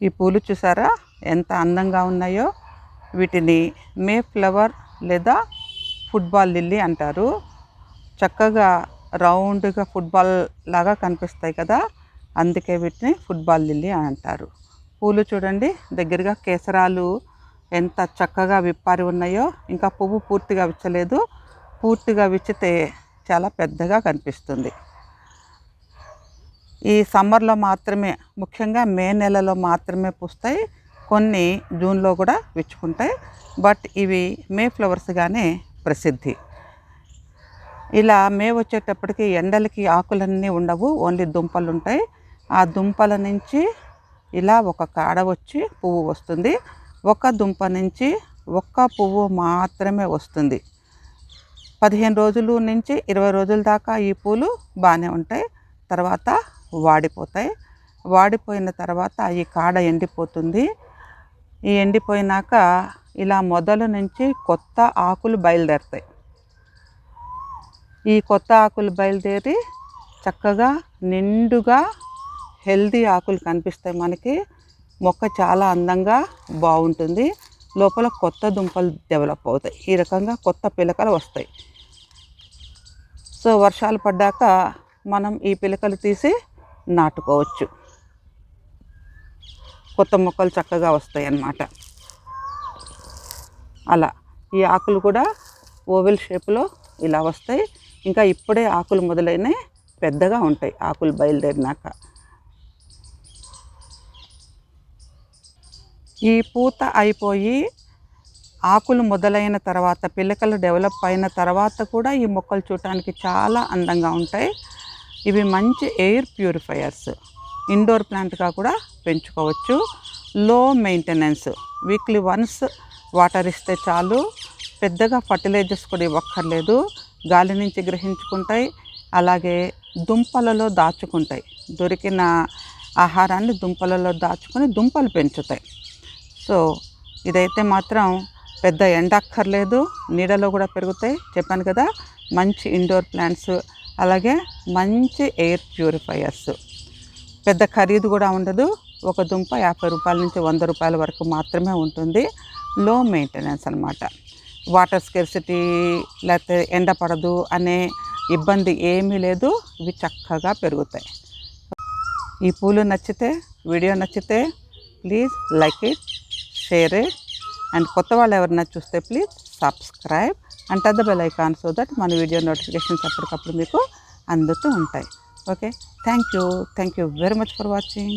ఈ పూలు చూసారా? ఎంత అందంగా ఉన్నాయో. వీటిని మే ఫ్లవర్ లేదా ఫుట్బాల్ లిల్లీ అంటారు. చక్కగా రౌండ్గా ఫుట్బాల్ లాగా కనిపిస్తాయి కదా. అందుకే వీటిని ఫుట్బాల్ లిల్లీ అని అంటారు. పూలు చూడండి. దగ్గరగా కేసరాలు ఎంత చక్కగా విప్పారి ఉన్నాయో. ఇంకా పువ్వు పూర్తిగా విచ్చలేదు. పూర్తిగా విచ్చితే చాలా పెద్దగా కనిపిస్తుంది. ఈ సమ్మర్లో మాత్రమే ముఖ్యంగా మే నెలలో మాత్రమే పూస్తాయి. కొన్ని జూన్లో కూడా విచ్చుకుంటాయి. బట్ ఇవి మే ఫ్లవర్స్గానే ప్రసిద్ధి. ఇలా మే వచ్చేటప్పటికి ఎండలకి ఆకులన్నీ ఉండవు ఓన్లీ దుంపలు ఉంటాయి ఆ దుంపల నుంచి ఇలా ఒక కాడ వచ్చి పువ్వు వస్తుంది. ఒక దుంప నుంచి ఒక్క పువ్వు మాత్రమే వస్తుంది. పదిహేను రోజులు నుంచి ఇరవై రోజుల దాకా ఈ పూలు బాగానే ఉంటాయి. తర్వాత వాడిపోతాయి. వాడిపోయిన తర్వాత ఈ కాడ ఎండిపోతుంది. ఈ ఎండిపోయినాక ఇలా మొదలు నుంచి కొత్త ఆకులు బయలుదేరుతాయి. ఈ కొత్త ఆకులు బయలుదేరి చక్కగా నిండుగా హెల్దీ ఆకులు కనిపిస్తాయి మనకి. మొక్క చాలా అందంగా బాగుంటుంది. లోపల కొత్త దుంపలు డెవలప్ అవుతాయి. ఈ రకంగా కొత్త పిలకలు వస్తాయి. సో వర్షాలు పడ్డాక మనం ఈ పిలకలు తీసి నాటుకోవచ్చు. కొత్త మొక్కలు చక్కగా వస్తాయి అన్నమాట అలా ఈ ఆకులు కూడా ఓవెల్ షేప్లో ఇలా వస్తాయి. ఇంకా ఇప్పుడే ఆకులు మొదలైనవి పెద్దగా ఉంటాయి. ఆకులు బయలుదేరినాక. ఈ పూత అయిపోయి ఆకులు మొదలైన తర్వాత పిల్లకలు డెవలప్ అయిన తర్వాత కూడా ఈ మొక్కలు చూడటానికి చాలా అందంగా ఉంటాయి. ఇవి మంచి ఎయిర్ ప్యూరిఫైయర్స్. ఇండోర్ ప్లాంట్గా కూడా పెంచుకోవచ్చు. లో మెయింటెనెన్స్ వీక్లీ వన్స్ వాటర్ ఇస్తే చాలు. పెద్దగా ఫర్టిలైజర్స్ కూడా ఇవ్వక్కర్లేదు. గాలి నుంచి గ్రహించుకుంటాయి. అలాగే దుంపలలో దాచుకుంటాయి. దొరికిన ఆహారాన్ని దుంపలలో దాచుకొని దుంపలు పెంచుతాయి. సో ఇదైతే మాత్రం పెద్ద ఎండ అక్కర్లేదు నీడలో కూడా పెరుగుతాయి. చెప్పాను కదా మంచి ఇండోర్ ప్లాంట్స్ అలాగే మంచి ఎయిర్ ప్యూరిఫైయర్స్. పెద్ద ఖరీదు కూడా ఉండదు. ఒక దుంప యాభై రూపాయల నుంచి వంద రూపాయల వరకు మాత్రమే ఉంటుంది. లో మెయింటెనెన్స్ అనమాట వాటర్ స్కెర్సిటీ లేకపోతే ఎండ పడదు అనే ఇబ్బంది ఏమీ లేదు. ఇవి చక్కగా పెరుగుతాయి. ఈ పూలు నచ్చితే వీడియో నచ్చితే please like it share it and కొత్త వాళ్ళు ఎవరైనా చూస్తే please subscribe and touch the bell icon so that మన వీడియో నోటిఫికేషన్స్ అప్పటికప్పుడు మీకు అందుతూ ఉంటాయి. Okay thank you thank you very much for watching